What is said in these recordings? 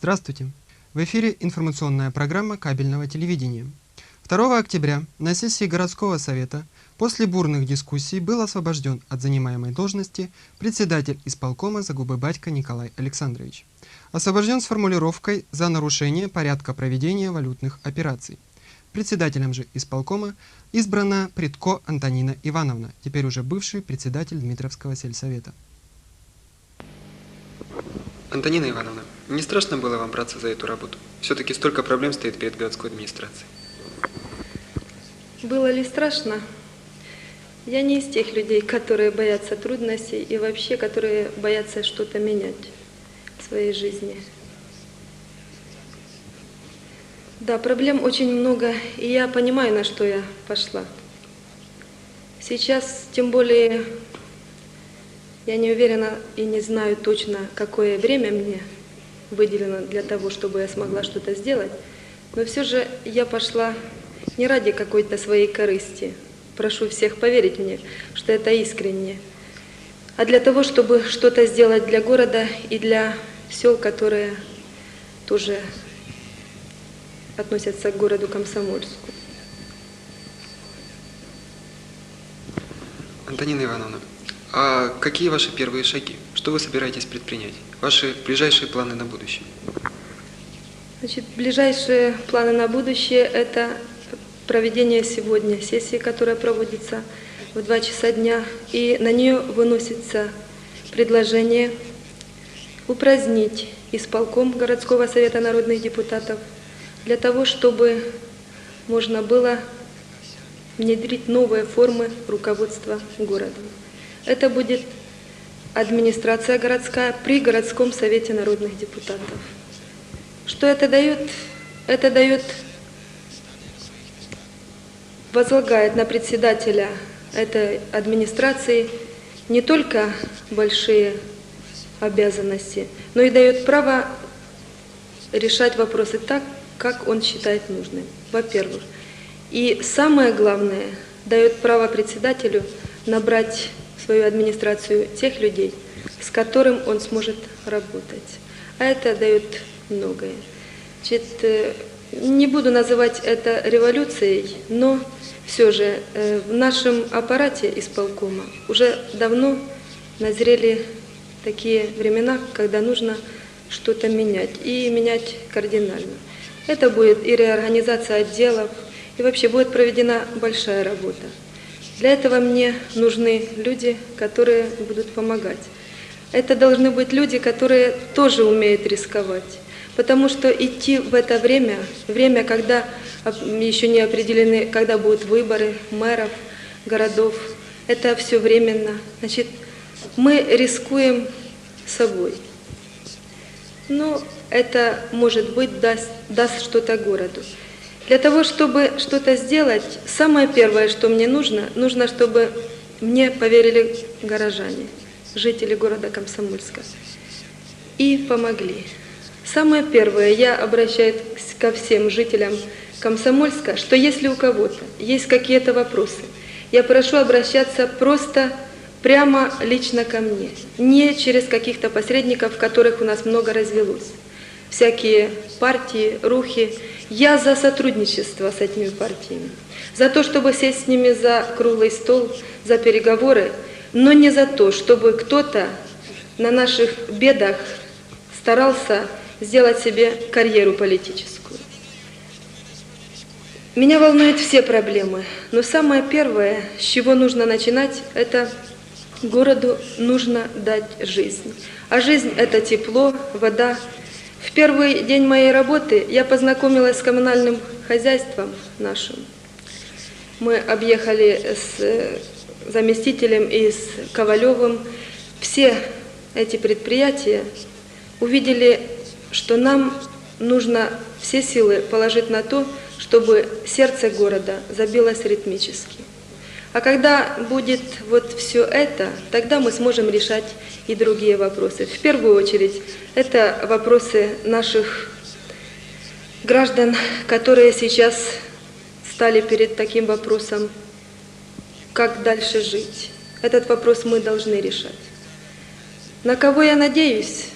Здравствуйте! В эфире информационная программа кабельного телевидения. 2 октября на сессии городского совета после бурных дискуссий был освобожден от занимаемой должности председатель исполкома Загубы-Батько Николай Александрович. Освобожден с формулировкой за нарушение порядка проведения валютных операций. Председателем же исполкома избрана Предко Антонина Ивановна, теперь уже бывший председатель Дмитровского сельсовета. Антонина Ивановна, не страшно было вам браться за эту работу? Все-таки столько проблем стоит перед городской администрацией. Было ли страшно? Я не из тех людей, которые боятся трудностей и вообще, которые боятся что-то менять в своей жизни. Да, проблем очень много, и я понимаю, на что я пошла. Сейчас, тем более, я не уверена и не знаю точно, какое время мне выделено для того, чтобы я смогла что-то сделать, но все же я пошла не ради какой-то своей корысти. Прошу всех поверить мне, что это искренне, а для того, чтобы что-то сделать для города и для сел, которые тоже относятся к городу Комсомольску. Антонина Ивановна, а какие ваши первые шаги? Что вы собираетесь предпринять? Ваши ближайшие планы на будущее? Значит, ближайшие планы на будущее – это проведение сегодня сессии, которая проводится в 2 часа дня, и на нее выносится предложение упразднить исполком городского совета народных депутатов – для того, чтобы можно было внедрить новые формы руководства городом. Это будет администрация городская при городском совете народных депутатов. Что это дает? Это дает, возлагает на председателя этой администрации не только большие обязанности, но и дает право решать вопросы так, как он считает нужным, во-первых. И самое главное, дает право председателю набрать свою администрацию тех людей, с которым он сможет работать. А это дает многое. Значит, э, не буду называть это революцией, но все же э, в нашем аппарате исполкома уже давно назрели такие времена, когда нужно что-то менять, и менять кардинально. Это будет и реорганизация отделов, и вообще будет проведена большая работа. Для этого мне нужны люди, которые будут помогать. Это должны быть люди, которые тоже умеют рисковать. Потому что идти в это время, время, когда еще не определены, когда будут выборы мэров, городов, это все временно. Значит, мы рискуем собой. Но это, может быть, даст, даст что-то городу. Для того, чтобы что-то сделать, самое первое, что мне нужно, нужно, чтобы мне поверили горожане, жители города Комсомольска, и помогли. Самое первое, я обращаюсь ко всем жителям Комсомольска, что если у кого-то есть какие-то вопросы, я прошу обращаться просто прямо лично ко мне, не через каких-то посредников, которых у нас много развелось всякие партии, рухи. Я за сотрудничество с этими партиями, за то, чтобы сесть с ними за круглый стол, за переговоры, но не за то, чтобы кто-то на наших бедах старался сделать себе карьеру политическую. Меня волнуют все проблемы, но самое первое, с чего нужно начинать, это городу нужно дать жизнь. А жизнь – это тепло, вода, в первый день моей работы я познакомилась с коммунальным хозяйством нашим. Мы объехали с э, заместителем и с Ковалевым все эти предприятия, увидели, что нам нужно все силы положить на то, чтобы сердце города забилось ритмически. А когда будет вот все это, тогда мы сможем решать и другие вопросы. В первую очередь, это вопросы наших граждан, которые сейчас стали перед таким вопросом, как дальше жить. Этот вопрос мы должны решать. На кого я надеюсь?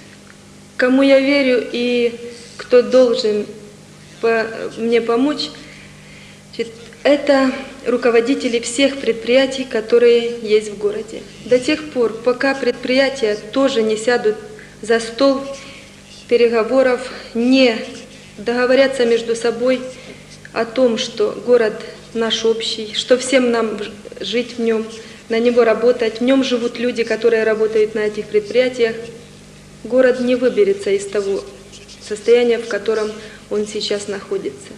кому я верю и кто должен по- мне помочь, это руководители всех предприятий, которые есть в городе. До тех пор, пока предприятия тоже не сядут за стол переговоров, не договорятся между собой о том, что город наш общий, что всем нам жить в нем, на него работать, в нем живут люди, которые работают на этих предприятиях, город не выберется из того состояния, в котором он сейчас находится.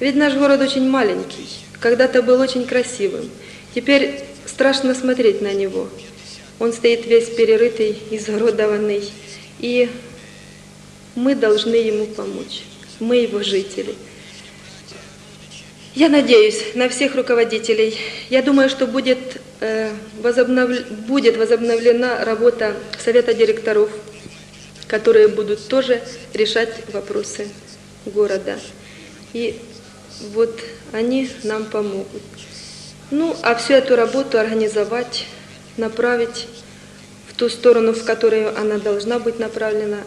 Ведь наш город очень маленький, когда-то был очень красивым. Теперь страшно смотреть на него. Он стоит весь перерытый, изуродованный, и мы должны ему помочь. Мы его жители. Я надеюсь на всех руководителей. Я думаю, что будет, э, возобнов- будет возобновлена работа Совета директоров, которые будут тоже решать вопросы города. И вот они нам помогут. Ну, а всю эту работу организовать, направить в ту сторону, в которую она должна быть направлена,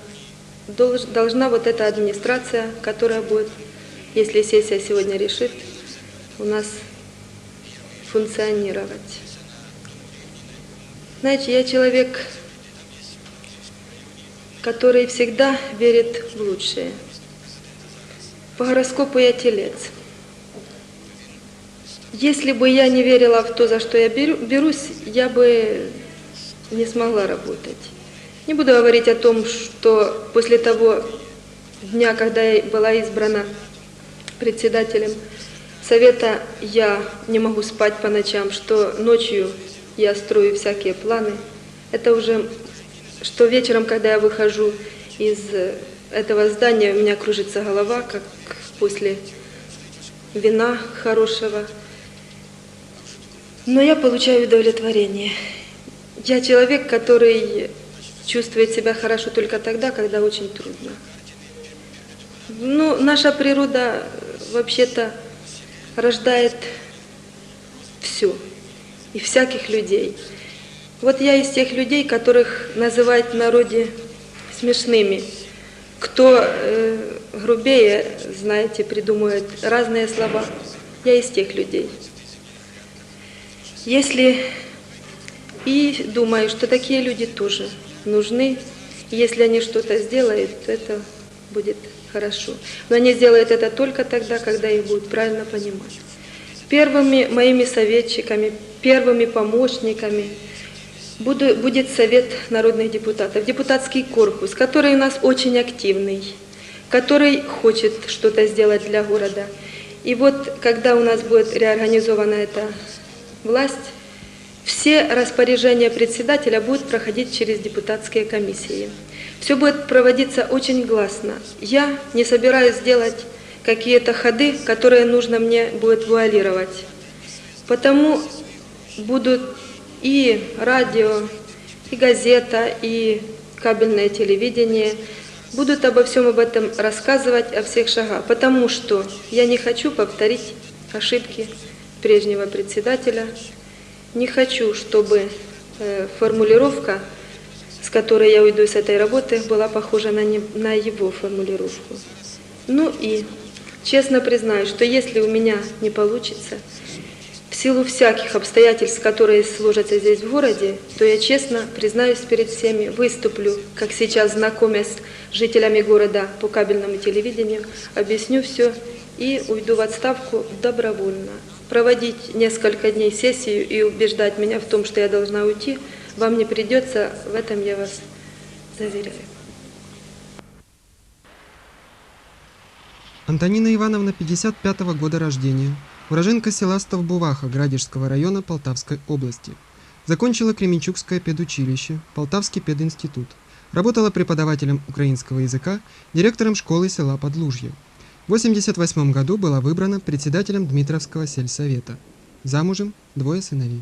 долж- должна вот эта администрация, которая будет, если сессия сегодня решит, у нас функционировать. Знаете, я человек, который всегда верит в лучшее. По гороскопу я телец. Если бы я не верила в то, за что я беру- берусь, я бы не смогла работать. Не буду говорить о том, что после того дня, когда я была избрана председателем совета, я не могу спать по ночам, что ночью я строю всякие планы. Это уже, что вечером, когда я выхожу из этого здания, у меня кружится голова, как после вина хорошего. Но я получаю удовлетворение. Я человек, который чувствует себя хорошо только тогда, когда очень трудно. Ну, наша природа э, вообще-то рождает все и всяких людей. Вот я из тех людей, которых называют в народе смешными. Кто э, грубее, знаете, придумывает разные слова. Я из тех людей. Если и думаю, что такие люди тоже нужны. Если они что-то сделают, то это будет хорошо. Но они сделают это только тогда, когда их будут правильно понимать. Первыми моими советчиками, первыми помощниками буду- будет Совет народных депутатов, депутатский корпус, который у нас очень активный, который хочет что-то сделать для города. И вот, когда у нас будет реорганизована эта власть, все распоряжения председателя будут проходить через депутатские комиссии. Все будет проводиться очень гласно. Я не собираюсь делать какие-то ходы, которые нужно мне будет вуалировать. Потому будут и радио, и газета, и кабельное телевидение будут обо всем об этом рассказывать, о всех шагах. Потому что я не хочу повторить ошибки прежнего председателя, не хочу, чтобы э, формулировка, с которой я уйду с этой работы, была похожа на, не- на его формулировку. Ну и честно признаюсь, что если у меня не получится, в силу всяких обстоятельств, которые сложатся здесь в городе, то я честно признаюсь перед всеми, выступлю, как сейчас знакомясь с жителями города по кабельному телевидению, объясню все и уйду в отставку добровольно. Проводить несколько дней сессию и убеждать меня в том, что я должна уйти, вам не придется, в этом я вас заверяю. Антонина Ивановна 55 года рождения, уроженка села Ставбуваха Градежского района Полтавской области. Закончила Кременчугское педучилище, Полтавский пединститут. Работала преподавателем украинского языка, директором школы села Подлужье. В 1988 году была выбрана председателем Дмитровского сельсовета. Замужем, двое сыновей.